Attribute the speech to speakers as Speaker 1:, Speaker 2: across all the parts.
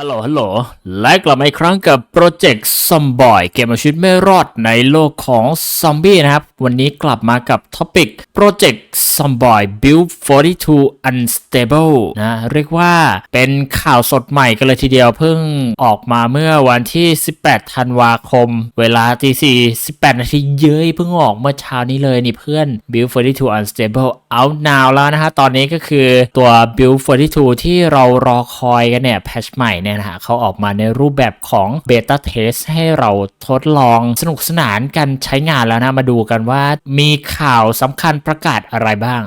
Speaker 1: ฮัลโหล ฮัลโหล และกลับมาอีกครั้งกับโปรเจกต์ซอมบอยเกมเอาชีวิตไม่รอดในโลกของซอมบี้นะครับ วันนี้กลับมากับท็อปิกโปรเจกต์ซอมบอย Build 42 Unstable นะเรียกว่าเป็นข่าวสดใหม่กันเลยทีเดียวเพิ่งออกมาเมื่อวันที่ 18 ธันวาคม เวลาตี4 18 นาทีเย้ยเพิ่งออกเมื่อเช้านี้เลยนี่เพื่อน Build 42 Unstable out now แล้วนะฮะตอนนี้ก็คือตัว Build 42 ที่เรารอคอยกันเนี่ยแพชใหม่เนี่ยนะฮะเขาออกมาในรูปแบบของเบต้าเทสให้เราทดลองสนุกสนานกันใช้งานแล้วนะ มาดูกันว่ามีข่าวสำคัญประกาศอะไรบ้าง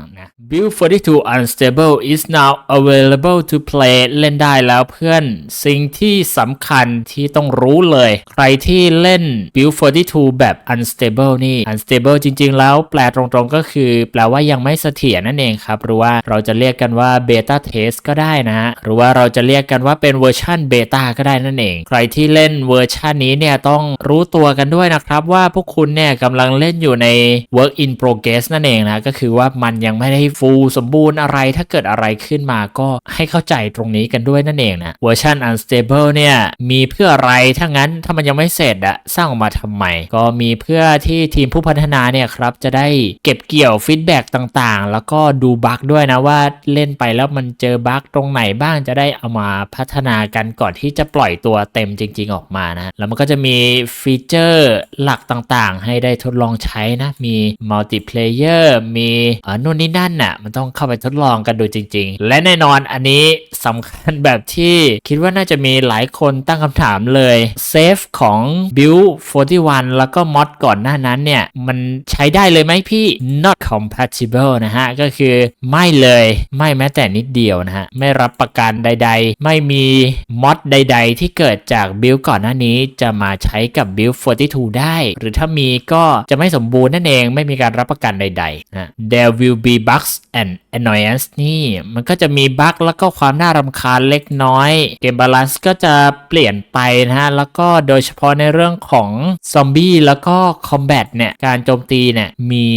Speaker 1: Build 42 Unstable is now available to play เล่นได้แล้วเพื่อน สิ่งที่สำคัญที่ต้องรู้เลย ใครที่เล่น Build 42 แบบ Unstable นี่ Unstable จริง ๆ แล้วแปลตรงๆก็คือ แปลว่ายังไม่เสถียรนั่นเองครับ หรือว่าเราจะเรียกกันว่า Beta Test ก็ได้นะฮะ หรือว่าเราจะเรียกกันว่าเป็นเวอร์ชัน Beta ก็ได้นั่นเอง ใครที่เล่นเวอร์ชันนี้เนี่ยต้องรู้ตัวกันด้วยนะครับว่าพวกคุณเนี่ยกำลังเล่นอยู่ใน Work in Progress นั่นเองนะ ก็คือว่ามันยังไม่ได้ฟูลสมบูรณ์อะไรถ้าเกิดอะไรขึ้นมาก็ให้เข้าใจตรงนี้กันด้วยนั่นเองนะเวอร์ชัน Unstable เนี่ยมีเพื่ออะไรถ้างั้นถ้ามันยังไม่เสร็จอะสร้างออกมาทำไม ก็มีเพื่อที่ทีมผู้พัฒนาเนี่ยครับจะได้เก็บเกี่ยวฟีดแบ็กต่างๆ แล้วก็ดูบั๊กด้วยนะว่าเล่นไปแล้วมันเจอบั๊กตรงไหนบ้างจะได้เอามาพัฒนากันก่อนที่จะปล่อยตัวเต็มจริง ๆ ออกมานะแล้วมันก็จะมีฟีเจอร์หลักต่างๆ ให้ได้ทดลองใช้นะมีมัลติเพลเยอร์มีอ่อนู่นนี่นั่นน่ะ มันต้องเข้าไปทดลองกันดูจริง ๆ และแน่นอนอันนี้สำคัญแบบที่คิดว่าน่าจะมีหลายคนตั้งคำถามเลยเซฟของ Build 41 แล้วก็มอดก่อนหน้านั้นเนี่ย มันใช้ได้เลยไหมพี่ not compatible นะฮะ ก็คือไม่เลยไม่แม้แต่นิดเดียวนะฮะ ไม่รับประกันใด ๆ ไม่มีมอดใด ๆ ที่เกิดจาก Build ก่อนหน้านี้จะมาใช้กับ Build 42 ได้ หรือถ้ามีก็จะไม่สมบูรณ์นั่นเองไม่มีการรับประกันใดๆนะ there will be bugs and annoyance นี่มันก็จะมีบั๊กแล้วก็ความน่ารำคาญเล็กน้อย เกมบาลานซ์ก็จะเปลี่ยนไปนะฮะ แล้วก็โดยเฉพาะในเรื่องของซอมบี้แล้วก็คอมแบทเนี่ย การโจมตีเนี่ย มี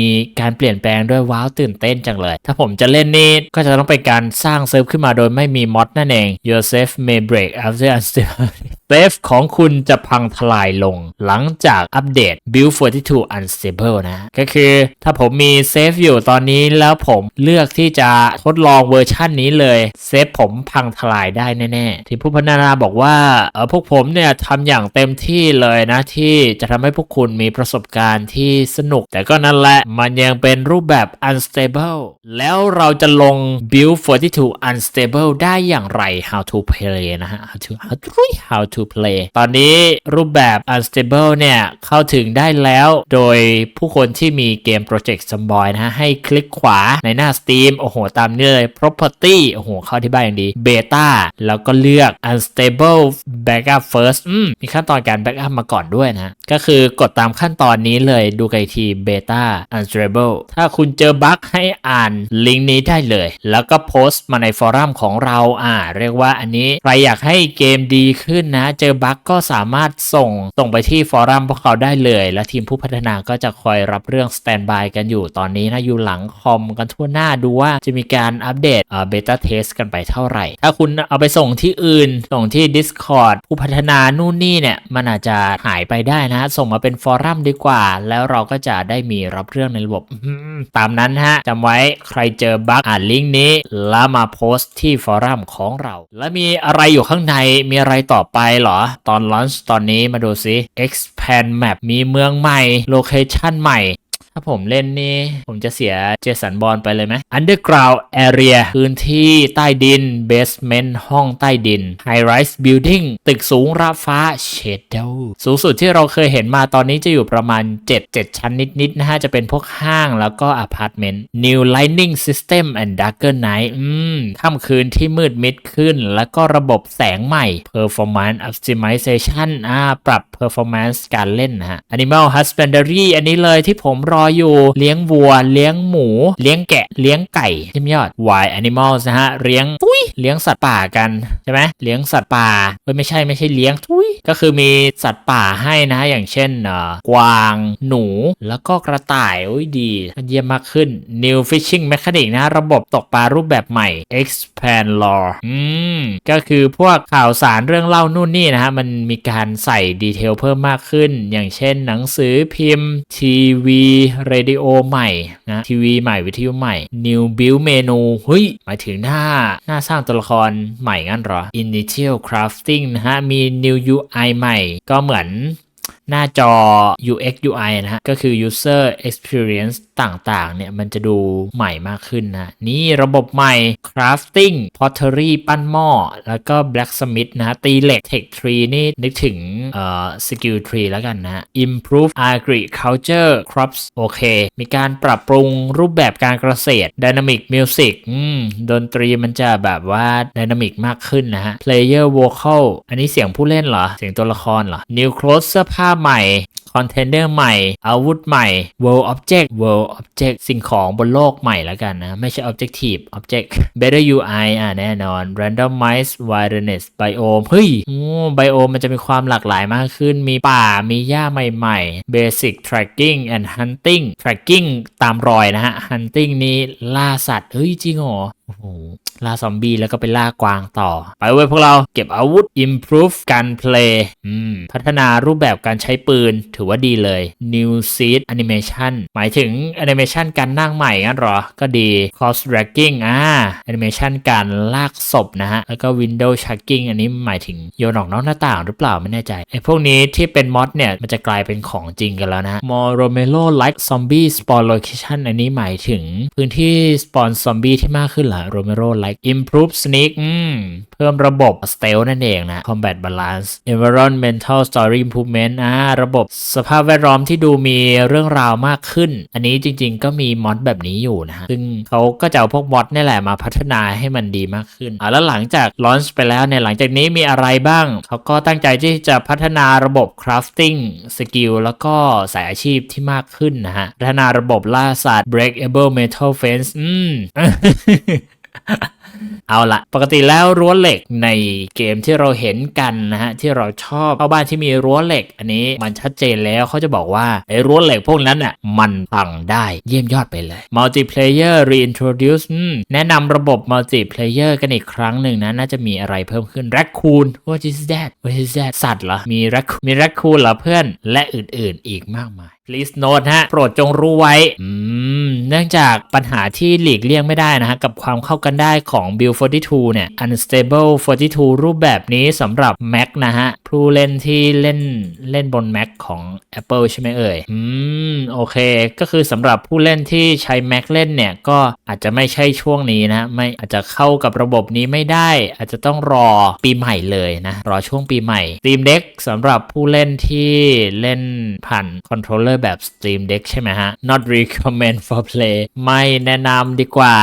Speaker 1: การเปลี่ยนแปลงด้วยว้าวตื่นเต้นจังเลย ถ้าผมจะเล่นนี่ก็จะต้องเป็นการสร้างเซิร์ฟขึ้นมาโดยไม่มีมอดนั่นเอง your safe may break after unstable เซฟของคุณจะพังทลายลงหลังจากอัปเดต Build 42 Unstable นะ ก็คือถ้าผมมีเซฟอยู่ตอนนี้แล้วผมเลือกที่จะทดลองเวอร์ชั่นนี้เลยเซฟผมพังทลายได้แน่ๆ ที่ผู้พัฒนาบอกว่าเออพวกผมเนี่ยทำอย่างเต็มที่เลยนะ ที่จะทำให้พวกคุณมีประสบการณ์ที่สนุก แต่ก็นั่นแหละมันยังเป็นรูปแบบ unstable แล้วเราจะลง Build 42 Unstable ได้อย่างไร how to play นะฮะ how to how to how to play ตอนนี้รูปแบบ unstable เนี่ย เข้าถึงได้แล้วโดยผู้คนที่มีเกม Project Zomboy นะฮะ ให้คลิกขวาในหน้า Steam โอ้โห ตามนี้เลย property โอ้โห เข้าที่บ้านอย่างดี beta แล้วก็เลือก unstable backup first อืม มีขั้นตอนการ backup มาก่อนด้วยนะ ก็คือกดตามขั้นตอนนี้เลยดูกันอีกที beta unstable ถ้าคุณเจอบั๊กให้อ่านลิงก์นี้ได้เลย แล้วก็โพสต์มาในฟอรัมของเรา อ่า เรียกว่าอันนี้ ใครอยากให้เกมดีขึ้นนะเจอบั๊กก็สามารถส่งส่งไปที่ฟอรัมพวกเขาได้เลย และทีมผู้พัฒนาก็จะคอยรับเรื่องสแตนบายกันอยู่ตอนนี้นะอยู่หลังคอมกันทั่วหน้าดูว่าจะมีการอัปเดตเบต้าเทสกันไปเท่าไหร่ ถ้าคุณเอาไปส่งที่อื่น ส่งที่ Discord ผู้พัฒนานู่นนี่เนี่ย มันอาจจะหายไปได้นะ ส่งมาเป็นฟอรัมดีกว่า แล้วเราก็จะได้มีรับเรื่องในระบบตามนั้นฮะจำไว้ใครเจอบั๊กอ่านลิงก์นี้ แล้วมาโพสต์ที่ฟอรัมของเรา แล้วมีอะไรอยู่ข้างในมีอะไรต่อไปเหรอ ตอนลอนช์ตอนนี้มาดูซิ expand map มีเมืองใหม่ โลเคชันใหม่ ถ้าผมเล่นนี่ ผมจะเสียเจสันบอลไปเลยไหม Underground Area พื้นที่ใต้ดิน Basement ห้องใต้ดิน High Rise Building ตึกสูงราฟ้า Shadow สูงสุดที่เราเคยเห็นมาตอนนี้จะอยู่ประมาณ 7 7 ชั้นนิดๆนะฮะ จะเป็นพวกห้างแล้วก็อพาร์ตเมนต์ New Lighting System and Darker Night อืมค่ำคืนที่มืดมิดขึ้น แล้วก็ระบบแสงใหม่ Performance Optimization อ่าปรับ Performance การเล่นนะฮะ Animal Husbandry อันนี้เลยที่ผมรรออยู่ เลี้ยงวัว เลี้ยงหมู เลี้ยงแกะ เลี้ยงไก่เยี่ยมยอด Wild Animals นะฮะ เลี้ยงทุยเลี้ยงสัตว์ป่ากันใช่ไหมเลี้ยงสัตว์ป่าเฮ้ยไม่ใช่ไม่ใช่เลี้ยงทุยก็คือมีสัตว์ป่าให้นะฮะอย่างเช่นเอ่อกวาง หนู แล้วก็กระต่ายอุ้ยดีเยี่ยมมากขึ้น New Fishing Mechanic นะ ระบบตกปลารูปแบบใหม่ Expand Lore อืม ก็คือพวกข่าวสารเรื่องเล่านู่นนี่นะฮะ มันมีการใส่ดีเทลเพิ่มมากขึ้น อย่างเช่นหนังสือพิมพ์ ทีวีเรดิโอใหม่นะทีวีใหม่วิทยุใหม่ New Build เมนูเฮ้ยหมายถึงหน้าหน้าสร้างตัวละครใหม่งั้นเหรอ Initial Crafting นะฮะมี New UI ใหม่ ก็เหมือนหน้าจอ UX UI นะฮะ ก็คือ User Experience ต่างๆ เนี่ย มันจะดูใหม่มากขึ้นนะ นี่ระบบใหม่ Crafting Pottery ปั้นหม้อ แล้วก็ Blacksmith นะฮะ ตีเหล็ก Tech Tree นี่นึกถึงเอ่อ Skill Tree แล้วกันนะฮะ Improve Agriculture Crops โอเค มีการปรับปรุงรูปแบบการเกษตร Dynamic Music อืมดนตรีมันจะแบบว่า Dynamic มากขึ้นนะฮะ Player Vocal อันนี้เสียงผู้เล่นเหรอ เสียงตัวละครเหรอ New Clothes เสื้อผ้าใหม่ คอนเทนเนอร์ใหม่ อาวุธใหม่ World Object World Object สิ่งของบนโลกใหม่แล้วกันนะ ไม่ใช่ Objective Object Better UI อะแน่นอน Randomize Wilderness Biome เฮ้ยโอ้ Biome มันจะมีความหลากหลายมากขึ้น มีป่ามีหญ้าใหม่ๆ Basic Tracking and Hunting Tracking ตามรอยนะฮะ Hunting นี้ล่าสัตว์ เฮ้ย จริงเหรอโอ้โหล่าซอมบี้แล้วก็ไปล่ากวางต่อ ไปเว้ยพวกเราเก็บอาวุธ improve การ play พัฒนารูปแบบการใช้ปืนถือว่าดีเลย new seed animation หมายถึง animation การนั่งใหม่งั้นหรอ ก็ดี cross dragging อ่า animation การลากศพนะฮะ แล้วก็ window chucking อันนี้หมายถึงโยนออกนอกหน้าต่างหรือเปล่าไม่แน่ใจไอ้พวกนี้ที่เป็นมอดเนี่ย มันจะกลายเป็นของจริงกันแล้วนะ more romelo like zombie spawn location อันนี้หมายถึงพื้นที่ spawn zombie ที่มากขึ้นหรอ romero like improve sneak อืมเพิ่มระบบ stealth นั่นเองนะ combat balance environmental story improvement อ่าระบบสภาพแวดล้อมที่ดูมีเรื่องราวมากขึ้น อันนี้จริงๆก็มีมอดแบบนี้อยู่นะฮะซึ่งเขาก็จะเอาพวกมอดนี่แหละมาพัฒนาให้มันดีมากขึ้นอ่าแล้วหลังจาก launch ไปแล้วเนี่ยหลังจากนี้มีอะไรบ้าง เขาก็ตั้งใจที่จะพัฒนาระบบ crafting skill แล้วก็สายอาชีพที่มากขึ้นนะฮะ พัฒนาระบบล่าสัตว์ breakable metal fence อืม เอาละปกติแล้วรั้วเหล็กในเกมที่เราเห็นกันนะฮะที่เราชอบเข้าบ้านที่มีรั้วเหล็ก อันนี้มันชัดเจนแล้วเขาจะบอกว่าไอ้รั้วเหล็กพวกนั้นน่ะมันพังได้เยี่ยมยอดไปเลย multiplayer reintroduce แนะนำระบบ multiplayer กันอีกครั้งหนึ่งนะน่าจะมีอะไรเพิ่มขึ้น raccoon what is that what is that สัตว์เหรอมี raccoon มี raccoon เหรอเพื่อนและอื่นๆ อีกมากมาย please note ฮะ โปรดจงรู้ไว้ อืม เนื่องจากปัญหาที่หลีกเลี่ยงไม่ได้นะฮะ กับความเข้ากันได้ของ Build 42 เนี่ย Unstable 42 รูปแบบนี้สำหรับ Mac นะฮะ ผู้เล่นที่เล่นเล่นบน Mac ของ Apple ใช่ไหมเอ่ย อืม โอเค ก็คือสำหรับผู้เล่นที่ใช้ Mac เล่นเนี่ย ก็อาจจะไม่ใช่ช่วงนี้นะ ไม่อาจจะเข้ากับระบบนี้ไม่ได้ อาจจะต้องรอปีใหม่เลยนะ รอช่วงปีใหม่ Steam Deck สำหรับผู้เล่นที่เล่นผ่านคอนโทรลเลอร์แบบ Steam Deck ใช่ไหมฮะ not recommend for play ไม่แนะนำดีกว่า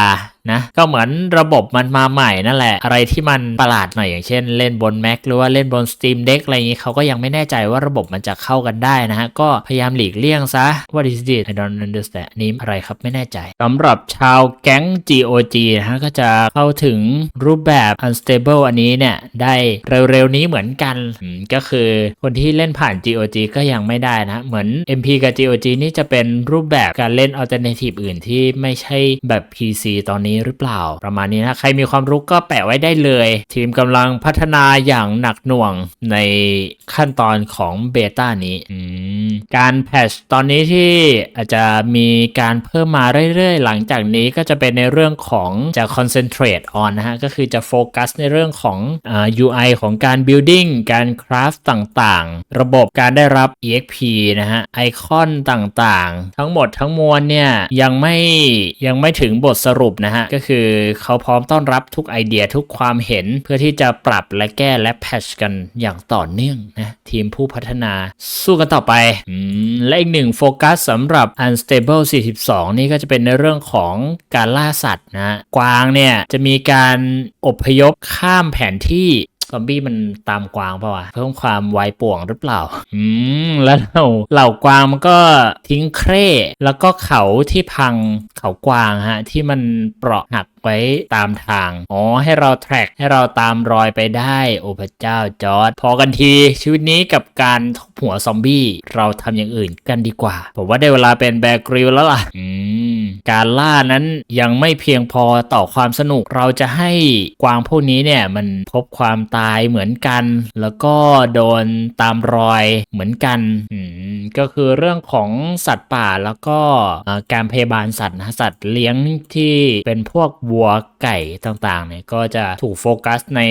Speaker 1: นะก็เหมือนระบบมันมาใหม่นั่นแหละอะไรที่มันประหลาดหน่อยอย่างเช่น เล่นบน Mac หรือว่าเล่นบน Steam Deck อะไรอย่างนี้เขาก็ยังไม่แน่ใจว่าระบบมันจะเข้ากันได้นะฮะก็พยายามหลีกเลี่ยงซะ What is this I don't understand นี่อะไรครับไม่แน่ใจสำหรับชาวแก๊ง GOG นะฮะก็จะเข้าถึงรูปแบบ unstable อันนี้เนี่ยได้เร็วๆนี้เหมือนกันก็คือคนที่เล่นผ่าน GOG ก็ยังไม่ได้นะเหมือน MP กับ GOG นี่จะเป็นรูปแบบการเล่น alternative อื่นที่ไม่ใช่แบบ PC ตอนนี้หรือเปล่า ประมาณนี้นะใครมีความรู้ก็แปะไว้ได้เลย ทีมกำลังพัฒนาอย่างหนักหน่วงในขั้นตอนของเบต้านี้การแพชตอนนี้ที่อาจจะมีการเพิ่มมาเรื่อยๆ หลังจากนี้ก็จะเป็นในเรื่องของจะ concentrate on นะฮะ ก็คือจะโฟกัสในเรื่องของอ่า UI ของการ building การ craft ต่างๆ ระบบการได้รับ EXP นะฮะ ไอคอนต่างๆ ทั้งหมดทั้งมวลเนี่ย ยังไม่ยังไม่ถึงบทสรุปนะฮะก็คือเขาพร้อมต้อนรับทุกไอเดียทุกความเห็นเพื่อที่จะปรับและแก้และแพชกันอย่างต่อเนื่องนะ ทีมผู้พัฒนาสู้กันต่อไปอและอีกหนึ่งโฟกัสสำหรับ Unstable 42 นี่ก็จะเป็นในเรื่องของการล่าสัตว์นะ กวางเนี่ยจะมีการอพยพข้ามแผนที่ ซอมบี้มันตามกวางเปล่าวะเพิ่มความไวป่วงหรือเปล่า อืม แล้วเหล่าเหล่ากวางมันก็ทิ้งเคร่แล้วก็เขาที่พังเขากวางฮะ ที่มันเปราะหัก ไว้ตามทาง อ๋อ ให้เราแทร็กให้เราตามรอยไปได้ โอ้พระเจ้าจอร์ดพอกันทีชีวิตนี้กับการทุบหัวซอมบี้ เราทำอย่างอื่นกันดีกว่า ผมว่าได้เวลาเป็นแบกริลแล้วล่ะ อืม การล่านั้นยังไม่เพียงพอต่อความสนุก เราจะให้กวางพวกนี้เนี่ยมันพบความตายเหมือนกัน แล้วก็โดนตามรอยเหมือนกัน อืม ก็คือเรื่องของสัตว์ป่าแล้วก็การพยาบาลสัตว์นะสัตว์เลี้ยงที่เป็นพวกวัว ไก่ต่างๆเนี่ยก็จะถูกโฟกัสใน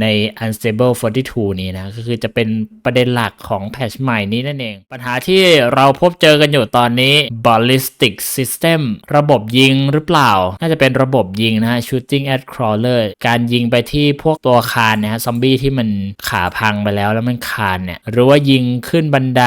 Speaker 1: ใน Unstable 42 นี้นะ ก็คือจะเป็นประเด็นหลักของแพทชใหม่นี้นั่นเอง ปัญหาที่เราพบเจอกันอยู่ตอนนี้ ballistic system ระบบยิงหรือเปล่า น่าจะเป็นระบบยิงนะฮะ shooting at crawler การยิงไปที่พวกตัวคานนะฮะซอมบี้ที่มันขาพังไปแล้วแล้วมันคานเนี่ย หรือว่ายิงขึ้นบันได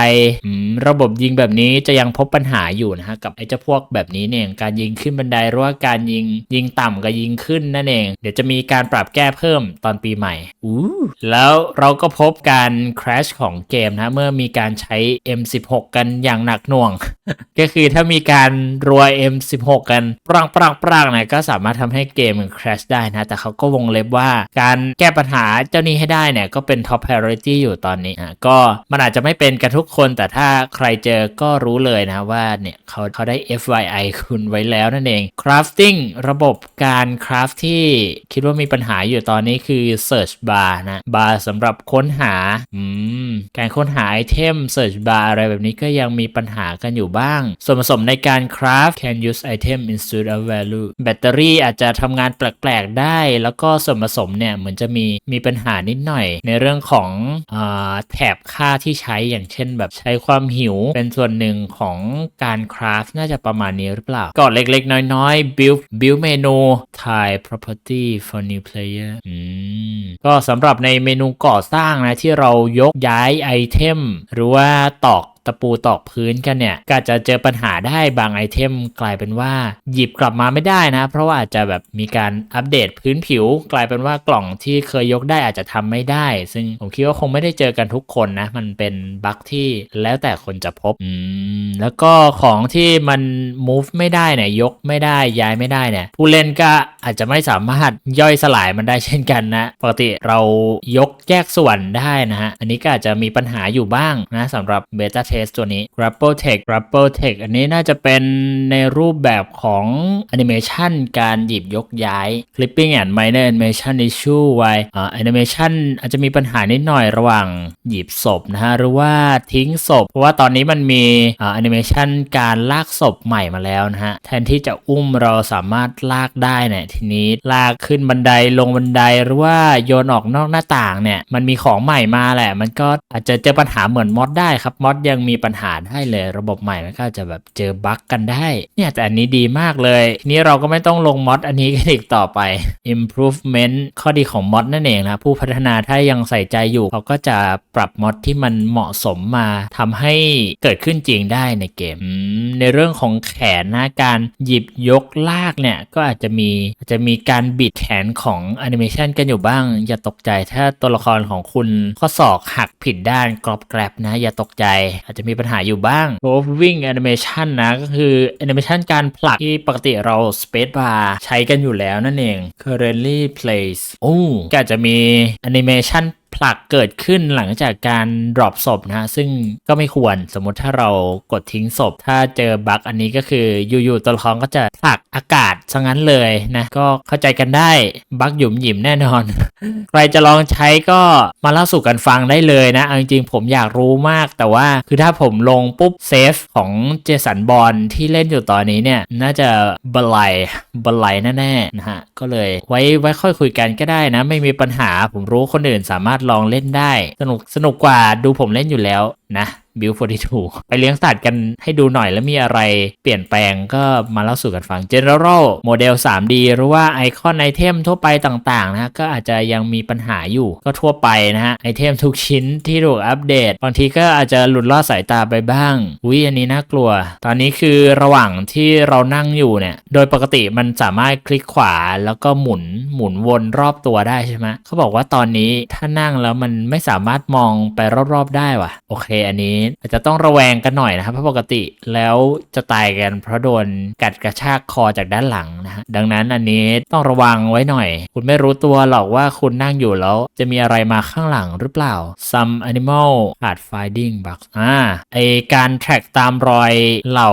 Speaker 1: ระบบยิงแบบนี้จะยังพบปัญหาอยู่นะฮะกับไอ้เจ้าพวกแบบนี้เนี่ย การยิงขึ้นบันไดหรือว่าการยิงยิงต่ำกับยิงขึ้ขึ้นนั่นเอง เดี๋ยวจะมีการปรับแก้เพิ่มตอนปีใหม่อู้แล้วเราก็พบการ crash ของเกมนะ เมื่อมีการใช้ M16 กันอย่างหนักหน่วง ก็คือถ้ามีการรัว M16 กันปรังปรังปรังนี่ยก็สามารถทำให้เกมมัน crash ได้นะ แต่เขาก็วงเล็บว่าการแก้ปัญหาเจ้านี้ให้ได้เนี่ยก็เป็น top priority อยู่ตอนนี้อะก็มันอาจจะไม่เป็นกันทุกคน แต่ถ้าใครเจอก็รู้เลยนะว่าเนี่ยเขาเขาได้ FYI คุณไว้แล้วนั่นเอง crafting ระบบการ craft ที่คิดว่ามีปัญหาอยู่ตอนนี้คือ search bar นะ bar สำหรับค้นหาอืมการค้นหาไอเทม search bar อะไรแบบนี้ก็ยังมีปัญหากันอยู่บ้าง ส่วนผสมในการ craft can use item instead of value แบตเตอรี่อาจจะทำงานแปลกๆได้ แล้วก็ส่วนผสมเนี่ยเหมือนจะมีมีปัญหานิดหน่อย ในเรื่องของอแถบค่าที่ใช้อย่างเช่น แบบใช้ความหิวเป็นส่วนหนึ่งของการ craft น่าจะประมาณนี้หรือเปล่ากอนเล็กๆ น้อยๆ build build เมนู type property for new player อืมก็สำหรับในเมนูก่อสร้างนะที่เรายกย้ายไอเทม หรือว่าตอก ตะปูตอกพื้นกันเนี่ยก็จะเจอปัญหาได้บางไอเทมกลายเป็นว่า หยิบกลับมาไม่ได้นะ เพราะว่าอาจจะแบบมีการอัปเดตพื้นผิว กลายเป็นว่ากล่องที่เคยยกได้อาจจะทำไม่ได้ ซึ่งผมคิดว่าคงไม่ได้เจอกันทุกคนนะ มันเป็นบั๊กที่แล้วแต่คนจะพบอืมแล้วก็ของที่มัน move ไม่ได้เนี่ยยกไม่ได้ย้ายไม่ได้เนี่ยผู้เล่นก็อาจจะไม่สามารถย่อยสลายมันได้เช่นกันนะปกติเรายกแยกส่วนได้นะฮะอันนี้ก็อาจจะมีปัญหาอยู่บ้างนะสำหรับ Beta Test ตัวนี้ Grapple Tech Grapple Tech อันนี้น่าจะเป็นในรูปแบบของแอนิเมชันการหยิบยกย้าย Clipping and Minor Animation Issue ไว้อ่าแอนิเมชันอาจจะมีปัญหานิดหน่อยระหว่างหยิบศพนะฮะ หรือว่าทิ้งศพ เพราะว่าตอนนี้มันมีแอนิเมชันการลากศพใหม่มาแล้วนะฮะ แทนที่จะอุ้มเราสามารถลากได้เนี่ยทีนี้ลากขึ้นบันไดลงบันไดหรือว่าโยนออกนอกหน้าต่างเนี่ยมันมีของใหม่มาแหละ มันก็อาจจะเจอปัญหาเหมือนมอดได้ครับมอดยังังมีปัญหาได้เลย ระบบใหม่มันก็จะแบบเจอบั๊กกันได้ เนี่ยแต่อันนี้ดีมากเลยทีนี้เราก็ไม่ต้องลงมอดอันนี้กันอีกต่อไป improvement ข้อดีของมอดนั่นเองนะผู้พัฒนาถ้ายังใส่ใจอยู่เขาก็จะปรับมอดที่มันเหมาะสมมาทำให้เกิดขึ้นจริงได้ในเกม ในเรื่องของแขนนะการหยิบยกลากเนี่ยก็อาจจะมีอาจจะมีการบิดแขนของแอนิเมชันกันอยู่บ้าง อย่าตกใจถ้าตัวละครของคุณข้อศอกหักผิดด้านกรอบแกรบนะอย่าตกใจอาจจะมีปัญหาอยู่บ้าง moving animation นะ ก็คือแอนิเมชันการผลักที่ปกติเรา space bar ใช้กันอยู่แล้วนั่นเอง currently place โอ้ก็อาจจะมีแอนิเมชัน ผลักเกิดขึ้นหลังจากการ drop ศพนะฮะซึ่งก็ไม่ควรสมมุติถ้าเรากดทิ้งศพ ถ้าเจอบั๊กอันนี้ก็คืออยู่ๆตัวละครก็จะผลักอากาศซะงั้นเลยนะก็เข้าใจกันได้บั๊กหยุมหยิมแน่นอน ใครจะลองใช้ก็มาเล่าสู่กันฟังได้เลยนะจริงๆผมอยากรู้มาก แต่ว่าคือถ้าผมลงปุ๊บเซฟของเจสันบอลที่เล่นอยู่ตอนนี้เนี่ยน่าจะบลายบลายแน่ๆนะฮะก็เลยไว้ไว้ค่อยคุยกันก็ได้นะ ไม่มีปัญหาผมรู้คนอื่นสามารถลองเล่นได้ สนุกสนุกกว่าดูผมเล่นอยู่แล้ว นะบิล42ไปเลี้ยงสัตว์กันให้ดูหน่อยแล้วมีอะไรเปลี่ยนแปลงก็มาเล่าสู่กันฟัง General โมเดล 3D หรือว่าไอคอนไอเทมทั่วไปต่างๆนะฮะก็อาจจะยังมีปัญหาอยู่ก็ทั่วไปนะฮะไอเทมทุกชิ้นที่ถูกอัปเดต บางทีก็อาจจะหลุดลอดสายตาไปบ้างอุ้ยอันนี้น่ากลัว ตอนนี้คือระหว่างที่เรานั่งอยู่เนี่ย โดยปกติมันสามารถคลิกขวาแล้วก็หมุนหมุนวนรอบตัวได้ใช่ไหมเขาบอกว่าตอนนี้ถ้านั่งแล้วมันไม่สามารถมองไปรอบๆได้ว่ะโอเคอันนี้อาจจะต้องระแวงกันหน่อยนะครับเพราะปกติแล้วจะตายกันเพราะโดนกัดกระชากคอจากด้านหลังนะฮะดังนั้นอันนี้ต้องระวังไว้หน่อย คุณไม่รู้ตัวหรอกว่าคุณนั่งอยู่แล้ว จะมีอะไรมาข้างหลังหรือเปล่า some animal hard finding bugs อ่าไอการ track ตามรอยเหล่า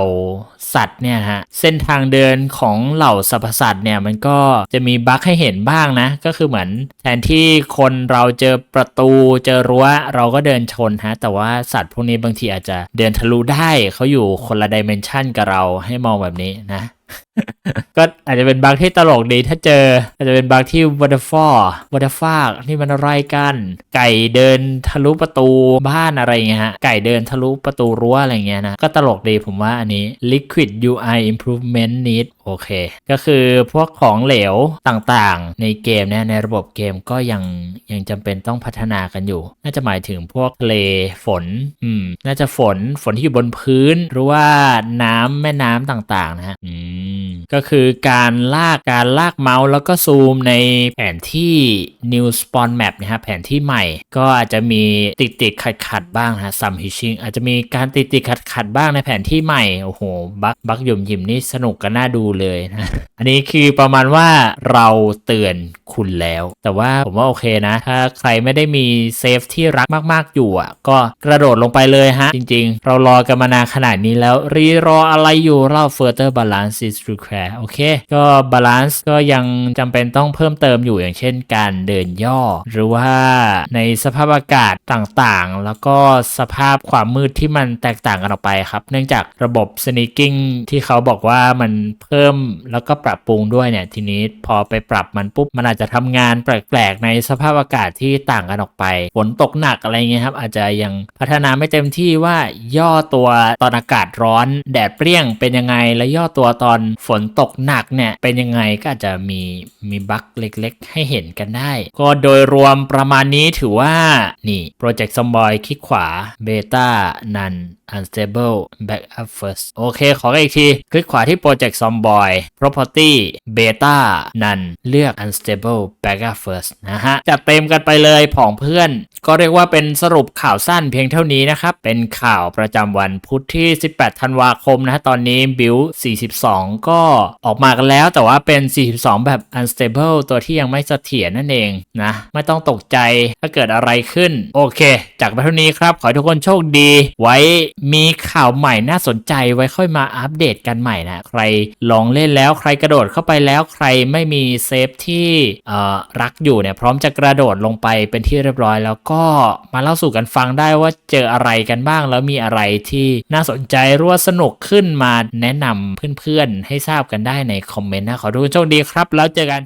Speaker 1: สัตว์เนี่ยฮะเส้นทางเดินของเหล่าสรรพสัตว์เนี่ยมันก็จะมีบั๊กให้เห็นบ้างนะ ก็คือเหมือนแทนที่คนเราเจอประตูเจอรั้วเราก็เดินชนฮะแต่ว่าสัตว์พวกนี้บางทีอาจจะเดินทะลุได้เขาอยู่คนละดิเมนชันกับเราให้มองแบบนี้นะก็อาจจะเป็นบั๊กที่ตลกดีถ้าเจอ อาจจะเป็นบั๊กที่วัตฟอร์วัตฟากนี่มันอะไรกัน ไก่เดินทะลุประตูบ้านอะไรเงี้ยฮะ ไก่เดินทะลุประตูรั้วอะไรเงี้ยนะ ก็ตลกดีผมว่าอันนี้ Liquid UI Improvement Need โอเค ก็คือพวกของเหลวต่างๆ ในเกมเนี่ยในระบบเกมก็ยังยังจำเป็นต้องพัฒนากันอยู่ น่าจะหมายถึงพวกทะเลฝน อืม น่าจะฝนฝนที่อยู่บนพื้น หรือว่าน้ำแม่น้ำต่างๆนะฮะอืมก็คือการลากการลากเมาส์แล้วก็ซูมในแผนที่ New Spawn Map นะครับแผนที่ใหม่ ก็อาจจะมีติดติดขัดขัดบ้างนะฮะ Some Hitching อาจจะมีการติดติดขัดขัดบ้างในแผนที่ใหม่ โอ้โห บักบักหยุ่มหยิมนี่สนุกกันน่าดูเลยนะ อันนี้คือประมาณว่าเราเตือนคุณแล้ว แต่ว่าผมว่าโอเคนะ ถ้าใครไม่ได้มีเซฟที่รักมากๆอยู่อะ ก็กระโดดลงไปเลยฮะ จริง ๆ เรารอกันมานานขนาดนี้แล้ว รีรออะไรอยู่เรา further is required โอเค ก็ balance ก็ยังจำเป็นต้องเพิ่มเติมอยู่อย่างเช่นการเดินย่อ หรือว่าในสภาพอากาศต่างๆ แล้วก็สภาพความมืดที่มันแตกต่างกันออกไปครับ เนื่องจากระบบ sneaking ที่เขาบอกว่ามันเพิ่มแล้วก็ปรับปรุงด้วยเนี่ย ทีนี้พอไปปรับมันปุ๊บ มันอาจจะทำงานแปลกๆ ในสภาพอากาศที่ต่างกันออกไป ฝนตกหนักอะไรเงี้ยครับ อาจจะยังพัฒนาไม่เต็มที่ว่าย่อตัวตอนอากาศร้อนแดดเปรี้ยงเป็นยังไง และย่อตัวตอนฝนตกหนักเนี่ยเป็นยังไงก็อาจจะมีมีบั๊กเล็กๆ ให้เห็นกันได้ ก็โดยรวมประมาณนี้ถือว่านี่โปรเจกต์ซอมบอยคลิกขวาเบต้านัน unstable backup first โอเค ขอกันอีกที คลิกขวาที่ Project Zomboy property beta none เลือก unstable backup first นะฮะ จัดเต็มกันไปเลยผองเพื่อน ก็เรียกว่าเป็นสรุปข่าวสั้นเพียงเท่านี้นะครับ เป็นข่าวประจำวันพุธที่ 18 ธันวาคมนะฮะ ตอนนี้บิล42 ก็ออกมากันแล้ว แต่ว่าเป็น 42 แบบ unstable ตัวที่ยังไม่เสถียรนั่นเองนะ ไม่ต้องตกใจถ้าเกิดอะไรขึ้น โอเค จากไปเท่านี้ครับ ขอให้ทุกคนโชคดี ไว้มีข่าวใหม่น่าสนใจไว้ค่อยมาอัปเดตกันใหม่นะ ใครลองเล่นแล้วใครกระโดดเข้าไปแล้วใครไม่มีเซฟที่เอ่อรักอยู่เนี่ยพร้อมจะกระโดดลงไปเป็นที่เรียบร้อย แล้วก็มาเล่าสู่กันฟังได้ว่าเจออะไรกันบ้าง แล้วมีอะไรที่น่าสนใจรือว่าสนุกขึ้นมาแนะนำเพื่อนๆให้ทราบกันได้ในคอมเมนต์นะขอทุกคนโชคดีครับ แล้วเจอกัน